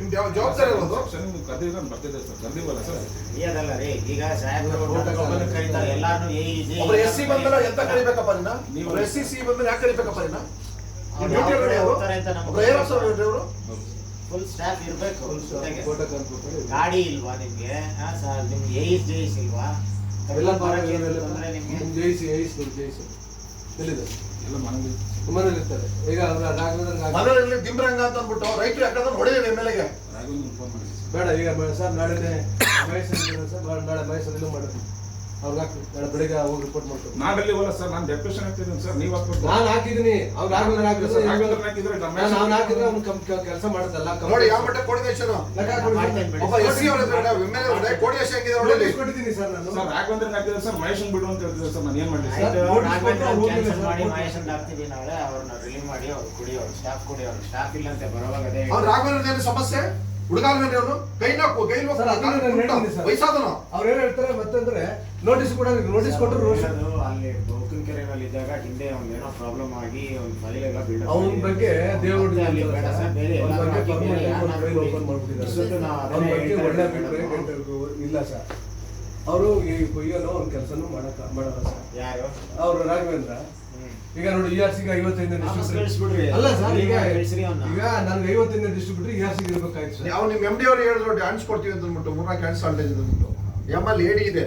ನಿಮ್ದು ಯಾವ ಜವಾಬ್ದಾರಿ ಇರೋದು ಸರ್ ನೀವು ಕರೆದಿದ್ರೆ ನಾನು ಬರ್ತಿದ್ದೆ ಸರ್. ಕರೆದಿವಲ್ಲ ಸರ್. ಅದಲ್ಲ ರೀ ಈಗ ಸಾಹೇಬ್ರು ಕರೀತಾರೆ. ಎಲ್ಲಾರು ಏ ಇದೆ ಒಬ್ಬರು ಎಸ್ ಸಿ ಬಂದಲ್ಲ ಎಂತ ಕರಿಬೇಕಪ್ಪ ನಿನ್ನ? ನೀವು- ಎಸ್ ಸಿ ಸಿ ಬಂದ್ರೆ ಯಾಕೆ ಕರಿಬೇಕಪ್ಪ ನಿನ್ನ? ನಮ್ಗೆ? ಫುಲ್ ಸ್ಟಾಫ್ ಇರಬೇಕು ಗಾಡಿ ಇಲ್ವಾ ನಿಮ್ಗೆ? ಹಾ, ಸರ್ ನಿಮ್ಗೆ ಏಸ್ ಜೇಸ್ ಇಲ್ವಾ? ಎಲ್ಲ ನಿಮ್ಗೆ? ಜಯಿಸಿ ಜಯಿಸಿ ಎಲ್ಲಿದೆ? ಈಗ ಅವ್ರ ರಾಘವೇಂದ್ರ ಗಾಡಿ- ಮನೆಯಲ್ಲಿ ದಿಂಬ್ರಂಗ ಅಂತ ಅಂದ್ಬಿಟ್ಟು ರೈತರು ಯಾಕಂದ್ರೆ ಹೊಡೆದಿದೆ ಎಂ ಎಲ್ ಎಗೆ ಫೋನ್ ಬೇಡ ಈಗ ಸರ್ ನಾಳೆ ಮೈಸೂರು ಸರ್ ನಾಳೆ- ನಾಳೆ ಮಾಡಿದ್ವಿ ಮಾಡೋದು ಅವ್ರಿಗೆ ಬೆಳಿಗ್ಗೆ ಹೋಗಿ ರಿಪೋರ್ಟ್ ಹೋಗಲ್ಲ ಸರ್ ನಾನು ಡೆಪ್ಯೂಷನ್ ಸರ್ ನೀವು ಹಾಕ್ಬೇಕು ನಾನು ಹಾಕಿದ್ದೀನಿ ಅವ್ರು ರಾಘವೇಂದ್ರ ಸರ್? ರಾಘವೇಂದ್ರ ಹಾಕಿದ್ರೆ ಹಾಕಿದ್ರೆ ನಮ್ಮ ನಾನು ಹಾಕಿದ್ರೆ ಅವ್ನು ಕೆಲಸ ಮಾಡೋದಲ್ಲ ನೋಡಿ ಯಾವ ಮಟ್ಟ ಕೋರ್ಡಿನೇಷನ್ ಲೆಕ್ಕ ಹಾಕ್ಬಿಡಿ. ಮಾಡ್ತೇನೆ ಬಿಡಿ. ಒಬ್ಬ ಎಸ್ ಸಿ ಅವ್ರ ಎಂ ಎಲ್ ಕೋರ್ಡಿನೇಷನ್ ಹೆಂಗಿದೆ ನೋಡಿ ಕೊಟ್ಟಿದ್ದೀನಿ ಸರ್ ನಾನು. ಸರ್ ರಾಘವೇಂದ್ರ ಹಾಕಿದ್ರೆ ಸರ್? ಮಹೇಶನ್ ಬಿಡು ಅಂತ ಹೇಳ್ತಿದ್ದಾರೆ ಸರ್ ನಾನು ಏನ್ ಮಾಡಲಿ ಸರ್? ರಾಘವೇಂದ್ರ ಕ್ಯಾನ್ಸಲ್ ಮಾಡಿ ಹಾಕ್ತೀವಿ ನಾಳೆ ಅವ್ರನ್ನ ರಿಲೀವ್ ಮಾಡಿ ಅವ್ರು ಕುಡಿ ಅವ್ರು ಸ್ಟಾಫ್ ಕುಡಿ ಅವ್ರು ಸ್ಟಾಫ್ ಇಲ್ಲ ಅಂತ ಬರೋವಾಗ ಅದೇ ರಾಘವೇಂದ್ರ ಸಮಸ್ಯೆ? ಹುಡುಗಾಲ್ವೇನ್ರಿ ಅವನು ಕೈನ ಕೈ ಸರ್. ವಯಸ್ಸಾದನು ಅವ್ರು ಏನ್ ಹೇಳ್ತಾರೆ ಮತ್ತಂದ್ರೆ ನೋಟಿಸ್ ಕೂಡ ನೋಟಿಸ್ ಕೊಟ್ಟರು ಅಲ್ಲಿ ಬೋಕನ್ ಕೆರೆನಲ್ಲಿ ಇದ್ದಾಗ ಹಿಂದೆ ಒಂದು ಏನೋ ಪ್ರಾಬ್ಲಮ್ ಆಗಿ ಒಂದು ಫೈಲ್ ಎಲ್ಲ ಬಿಲ್ಡ್ ಅವನ ಬಗ್ಗೆ ದೇವರು ಅಲ್ಲಿ ಬೇಡ ಸರ್, ಬೇರೆ ಅವನ ಎಲ್ಲಾದ್ರೂ ಬಗ್ಗೆ ಓಪನ್ ಮಾಡ್ಬಿಟ್ಟಿದ್ದಾರೆ. ಇಲ್ಲ ಸರ್. ಅವರು ಈ ಕೊಯ್ಯಲು ಒಂದು ಕೆಲಸನೂ ಮಾಡಕ ಮಾಡಲ್ಲ ಸರ್. ಯಾರು? ಅವರು ರಾಘವೇಂದ್ರ. ಈಗ ನೋಡಿ ಇ ಆರ್ ಸಿಗೆ ಕಳಿಸ್ಬಿಡ್ರಿ. ಅಲ್ಲ ಸರ್ ಈಗ. ಈಗ ನನ್ಗೆ ಐವತ್ತೈದನೇ ಡಿಸ್ಟ್ರಿಬ್ಯೂಟರ್ ಇ ಆರ್ ಸಿಗೆ ಇರ್ಬೇಕಾಯ್ತು ಸರ್. ಯಾವ ನಿಮ್ಮ ಎಂ ಡಿ ಅವ್ರು ಹೇಳಿದ್ರು ಡ್ಯಾನ್ಸ್ ಕೊಡ್ತೀವಿ ಅಂತ ಅಂದ್ಬಿಟ್ಟು ಮೂರ್ನಾಲ್ಕು ಡ್ಯಾನ್ಸ್ ಆಲ್ಟೇಜ್ ಅಂದ್ಬಿಟ್ಟು. ಎಂ ಎಲ್ ಏಡಿ ಇದೆ.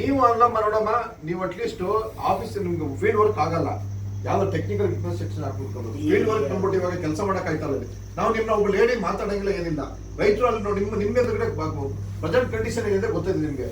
ನೀವು ಅಲ್ಲ ನೋಡಮ್ಮ ನೀವು ಅಟ್ಲೀಸ್ಟ್ ಆಫೀಸ್ ನಿಮ್ಗೆ ಫೀಲ್ಡ್ ವರ್ಕ್ ಆಗಲ್ಲ. ಯಾವ ಟೆಕ್ನಿಕಲ್ ಇನ್ಫ್ರಾಸ್ಟ್ರಕ್ಚರ್ ಹಾಕ್ಬಿಟ್ಟು ಫೀಲ್ಡ್ ವರ್ಕ್ ಬಂದ್ಬಿಟ್ಟು ಇವಾಗ ಕೆಲಸ ಮಾಡಕ್ ಆಯ್ತಾ ಇಲ್ಲ. ನಾವು ನಿಮ್ನ ಒಬ್ಬ ಲೇಡಿ ಮಾತಾಡಂಗಿಲ್ಲ ಏನಿಲ್ಲ. ರೈತರು ಅಲ್ಲಿ ನೋಡಿ ನಿಮ್ಮ ನಿಮ್ಮ ಎದುರುಗಡೆ ಪ್ರೆಸೆಂಟ್ ಕಂಡೀಷನ್ ಏನಿದೆ ಗೊತ್ತಿದೆ ನಿಮ್ಗೆ.